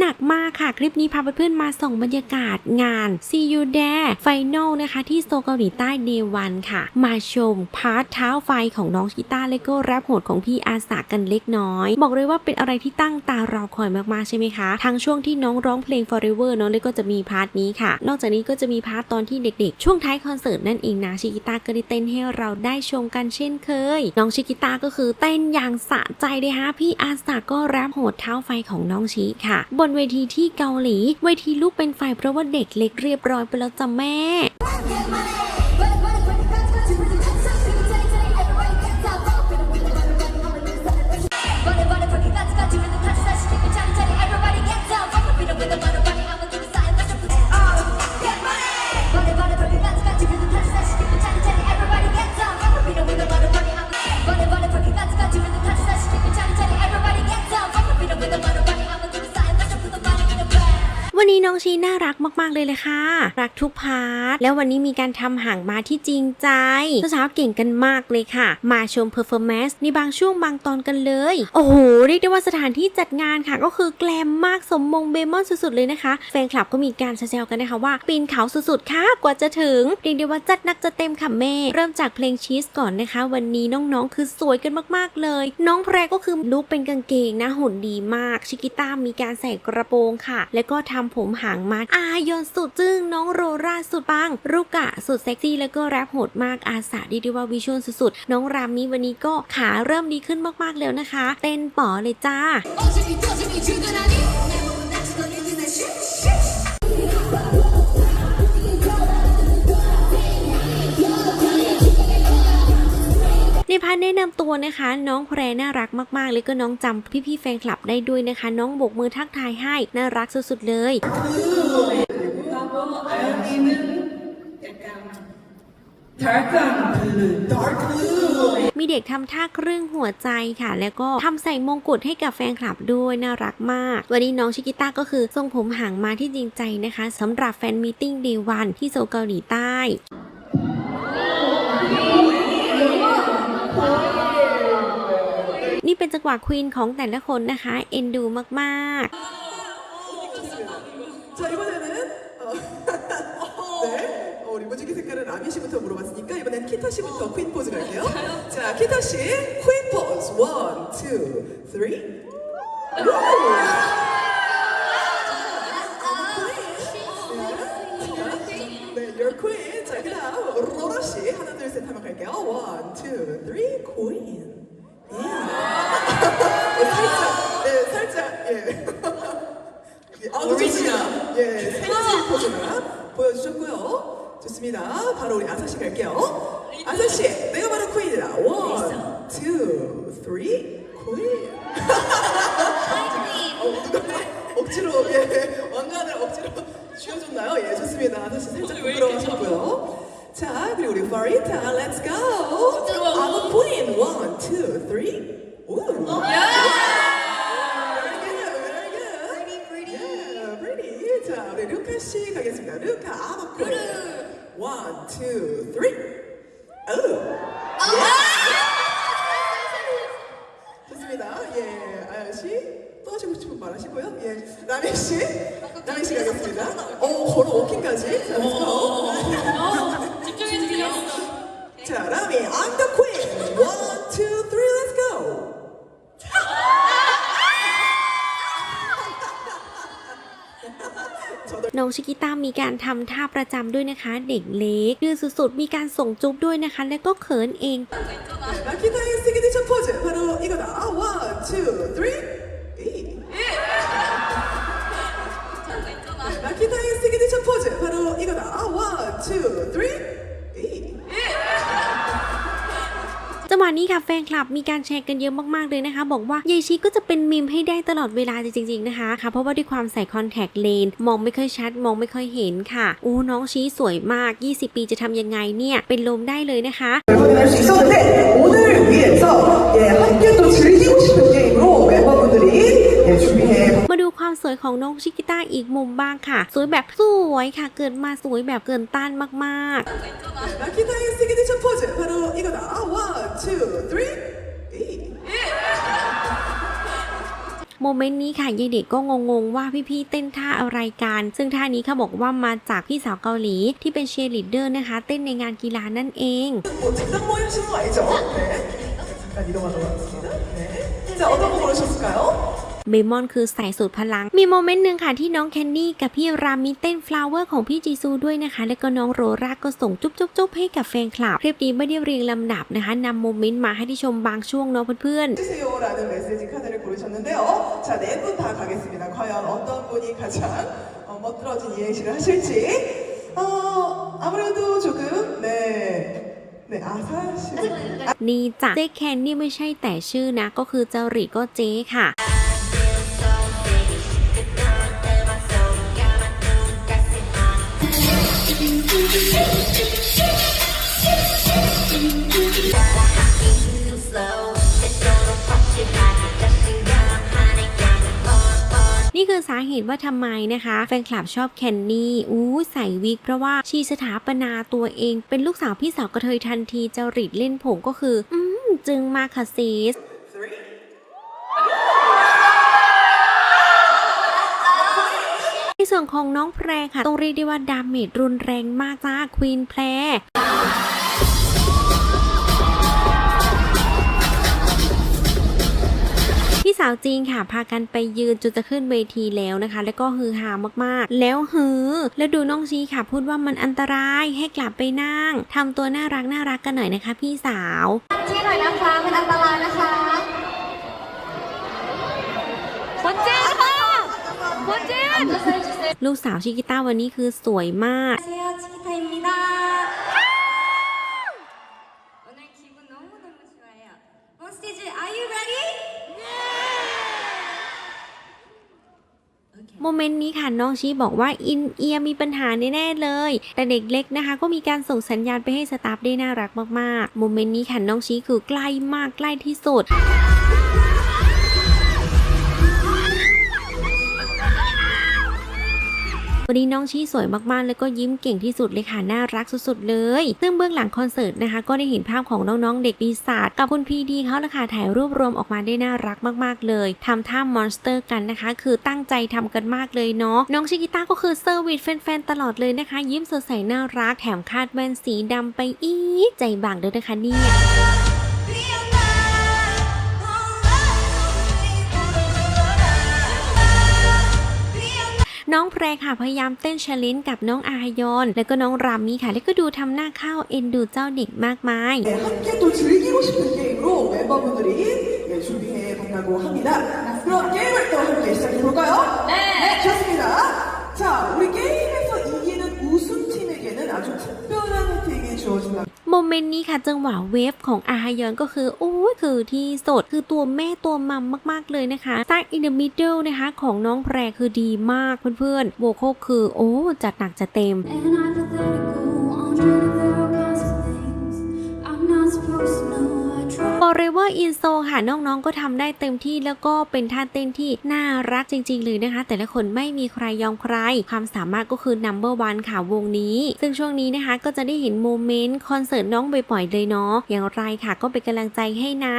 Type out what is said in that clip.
หนักมากค่ะ คลิปนี้พาเพื่อนๆมาส่งบรรยากาศงาน See You There Final นะคะ ที่โซลเกาหลีใต้ Day 1ค่ะ มาชมพาร์ทเท้าไฟของน้องชิต้าและก็แรปโหดของพี่อาสากันเล็กน้อย บอกเลยว่าเป็นอะไรที่ตั้งตารอคอยมากๆใช่ไหมคะทั้งช่วงที่น้องร้องเพลง Forever น้องเลยก็จะมีพาร์ทนี้ค่ะ นอกจากนี้ก็จะมีพาร์ทตอนที่เด็กๆ ช่วงท้ายคอนเสิร์ตนั่นเองนะชิกิต้าก็ได้เต้นให้เราได้ชมกันเช่นเคย น้องชิกิต้าก็คือเต้นอย่างสะใจเลยฮะพี่อาสาก็แรปโหดเท้าไฟของน้องชิค่ะบบนเวทีที่เกาหลี เวทีลูกเป็นฝ่ายเพราะว่าเด็กเล็กเรียบร้อยไปแล้วจ้ะแม่ องชีน่ารักมากๆเลยเลยค่ะ รักทุกพาร์ท แล้ววันนี้มีการทำห่างมาที่จริงใจสาวๆเก่งกันมากเลยค่ะ มาชมเพอร์ฟอร์แมนซ์ในบางช่วงบางตอนกันเลย โอ้โห เรียกได้ว่าสถานที่จัดงานค่ะก็คือแกลมมากสมมงเบมอนสุดๆเลยนะคะ แฟนคลับก็มีการแซวๆกันนะคะว่า ปีนเขาสุดๆค่ะกว่าจะถึงเรียกได้ว่าจัดนักจะเต็มค่ะแม่ เริ่มจากเพลงชีสก่อนนะคะ วันนี้น้องๆคือสวยกันมากๆเลย น้องแพรก็คือลุกเป็นกางเกงนะหุ่นดีมาก ชิกิต้ามีการใส่กระโปรงค่ะ แล้วก็ทำผมหางมาอายอนสุดจึงน้องโรราสุดปังรุกะสุดเซ็กซี่แล้วก็แรปโหดมากอาสาดีดีว่าวิชวลสุดๆ น้องรามนี้วันนี้ก็ขาเริ่มดีขึ้นมากๆแล้วนะคะ เต้นป๋อเลยจ้า พาร์แนะนำตัวนะคะ น้องแพรน่ารักมากๆเลยก็น้องจำพี่ๆแฟนคลับได้ด้วยนะคะ น้องโบกมือทักทายให้น่ารักสุดๆเลยมีเด็กทำท่าครึ่งหัวใจค่ะ แล้วก็ทำใส่มงกุฎให้กับแฟนคลับด้วยน่ารักมาก วันนี้น้องชิกิต้าก็คือทรงผมหางมาที่จริงใจนะคะสำหรับแฟนมีตติ้งเดวันที่โซลเกาหลีใต้ นี่เป็นจังหวะควีนของแต่ละคนนะคะ เอ็นดูมาก ๆ 자 이번에는 어, 네 어, 우리 무지개 색깔은 아미 씨부터 물어봤으니까 이번엔 키타 씨부터 퀸 포즈 갈게요. 자 키타 씨 퀸 포즈 원, 투, 쓰리. 우! 네, you're queen. 자 그다음 로라 씨 하나 둘 셋 하면 갈게요. 원, 투, 쓰리, queen. 예. 좋습니다. 바로 우리 아사 씨 갈게요. 아사 씨, 내가 바로 퀸이다. 원, 투, 쓰리, 퀸. 어, 누가 억지로 예 왕관을 억지로 쥐어줬나요? 예, 좋습니다. 아사 씨 살짝 부끄러워하셨고요. 자, 그리고 우리 파리타, let's go. I'm a queen. One, two, three. Yeah, pretty. 자, 우리 루카 씨 가겠습니다. 루카, queen. One, two, three. 오. 좋습니다. 예, 아연 씨. 또 하시고 싶은 말 하시고요. 예, 라미 씨. 라미 씨 가겠습니다. 어, 걸어 워킹까지. 자, let's go. 집중해주세요. 자, 라미, I'm the queen. น้องชิกิต้ามีการทำท่าประจำด้วยนะคะ เด็กเล็กดื้อสุดๆ มีการส่งจุ๊บด้วยนะคะ แล้วก็เขินเอง 라키타의 시그니처 포즈 바로 이거다. 원, 투, 쓰리. 이. 네, 라키타의 시그니처 포즈 바로 이거다. 원, 투, 쓰리. วะนี้ค่ะแฟนคลับมีการแชร์กันเยอะมากๆเลยนะคะ บอกว่ายายชีก็จะเป็นมีมให้ได้ตลอดเวลาจริงๆนะคะค่ะเพราะว่าด้วยความใส่คอนแทคเลนมองไม่ค่อยชัด มองไม่ค่อยเห็นค่ะอู้น้องชี้สวยมาก 20 ปีจะทำยังไงเนี่ย เป็นลมได้เลยนะคะ ความสวยของน้องชิกิต้าอีกมุมบ้างค่ะ สวยแบบสวยค่ะ เกินมาสวยแบบเกินต้านมากๆ 라키타의 시그니처 포즈 바로 이거다. 원, 투, 쓰리. 이. โมเมนต์นี้ค่ะยายเด็กก็งงๆว่าพี่ๆเต้นท่าอะไรกัน ซึ่งท่านี้เขาบอกว่ามาจากพี่สาวเกาหลีที่เป็นเชียร์ลีดเดอร์นะคะ เต้นในงานกีฬานั่นเอง 뭐 직접 모이신 거 아니죠? 네. 잠깐 이동하 도록 하겠습니다. 네. 자, 어떤 거 고르셨을까요? เบมอนคือใส่สุดพลัง มีโมเมนต์หนึ่งค่ะที่น้องแคนนี่กับพี่รามิเต้นฟลาวเวอร์ของพี่จีซูด้วยนะคะ แล้วก็น้องโรราก็ส่งจุ๊บจุ๊บจุ๊บให้กับแฟนคลับ คลิปนี้ไม่ได้เรียงลำดับนะคะนำโมเมนต์มาให้ที่ชมบางช่วงเนาะเพื่อนๆ 해주세요라는 메시지 카드를 고르셨는데요. 자, 네 분 다 가겠습니다. 과연 어떤 분이 가장 어, 멋들어진 이행시를 하실지. 어, 아무래도 조금, 네. 네, 아사 씨. นี่จ้ะเจ๊แคนนี่ไม่ใช่แต่ชื่อนะ ก็คือจริตก็เจ๊ค่ะ คือสาเหตุว่าทำไมนะคะแฟนคลับชอบแคนนี่อู้ใส่วิกเพราะว่าชีสถาปนาตัวเองเป็นลูกสาวพี่สาวกระเทยทันทีจริตเล่นผมก็คือ อืมจึงมาค่ะซีสในส่วนของน้องแพรค่ะ ต้องเรียกได้ว่าดาเมจรุนแรงมากจ้าควีนแพราวจีนค่ะ พากันไปยืนจนจะขึ้นเวทีแล้วนะคะ แล้วก็ฮือฮามากๆ แล้วฮือ แล้วดูน้องชีค่ะ พูดว่ามันอันตรายให้กลับไปนั่งทำตัวน่ารักน่ารักกันหน่อยนะคะ พี่สาวที่หน่อยนะคะมันอันตรายนะคะคนจีนค่ะคนจีนลูกสาวชิกิต้าวันนี้คือสวยมาก นต์นี้ค่ะน้องชี้บอกว่าอินเอียร์มีปัญหาแน่ๆเลย แต่เด็กเล็กนะคะ ก็มีการส่งสัญญาณไปให้สตาฟได้น่ารักมากๆโมเมนต์นี้ค่ะน้องชี้คือใกล้มากใกล้ที่สุด วันนี้น้องชี้สวยมากๆ แล้วก็ยิ้มเก่งที่สุดเลยค่ะน่ารักสุดๆเลย ซึ่งเบื้องหลังคอนเสิร์ตนะคะ ก็ได้เห็นภาพของน้องๆเด็กปีศาจกับคุณพีดีเขาละค่ะถ่ายรูปรวมออกมาได้น่ารักมากๆเลยทำท่ามอนสเตอร์กันนะคะ คือตั้งใจทำกันมากเลยเนาะน้องชิกิต้าก็คือเซอร์วิสแฟนๆตลอดเลยนะคะ ยิ้มสดใสน่ารักแถมคาดแว่นสีดำไปอีกใจบางเลยนะคะเนี่ย น้องแพรค่ะพยายามเต้นชาเลนจ์กับน้องอายอน แล้วก็น้องรามีค่ะ แล้วก็ดูทำหน้าเข้าเอ็นดูเจ้าเด็กมากมาย 네, 함께 또 즐기고 싶은 게임으로 멤버분들이 예, 준비해 본다고 합니다. 그럼 게임을 또 함께 시작해 볼까요? 네. 좋습니다. 자, 우리 게임에서 이기는 우승팀에게는 아주 특별한 혜택이 주어진다. โมเมนต์นี้ค่ะจังหวะเวฟของอาฮยอนก็คือโอ้ยคือที่สดคือตัวแม่ตัวมัมมาก ๆ เลยนะคะสร้างอินเด e มิดเดิลนะคะของน้องแพรคือดีมากเพื่อนๆโวโคคือโอ้จัดหนักจัดเต็ม And hypothetical on trivial kinds of things I'm not supposed to know บอกเลยว่าอินโซค่ะน้องๆก็ทำได้เต็มที่แล้วก็เป็นท่าเต้นที่น่ารักจริง ๆ เลยนะคะ แต่ละคนไม่มีใครยอมใคร ความสามารถก็คือ number one ค่ะวงนี้ ซึ่งช่วงนี้นะคะก็จะได้เห็นโมเมนต์คอนเสิร์ตน้องบ่อยๆเลยเนาะอย่างไรค่ะก็เป็นกำลังใจให้นะ